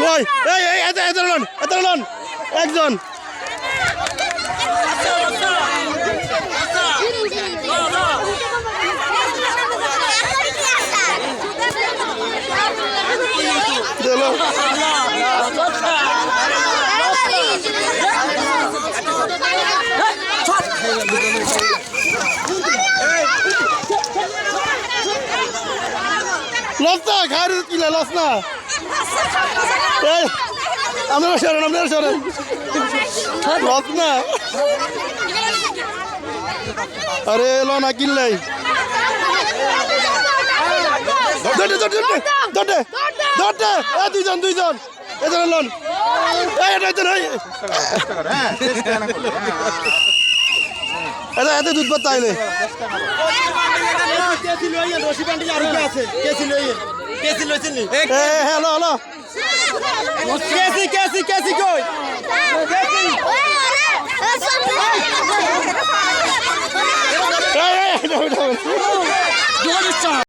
কই? এই এই এত লন এত লন। একজন। চলো। লস না খাই কিলে লস না। এই আপনারা সরেন আপনারা সরেন। লস না। আরে, এলো না, কিনলাই। ধরতে ধরতে ধরতে ধরতে এ, দুইজন দুইজন। এজন লন। এই, এটা নাই এটা এত দুধ পাত তাইলে এ হ্যালো হ্যালো কেসি কেসি কেসি কই এই এই এটা, এটা, এটা।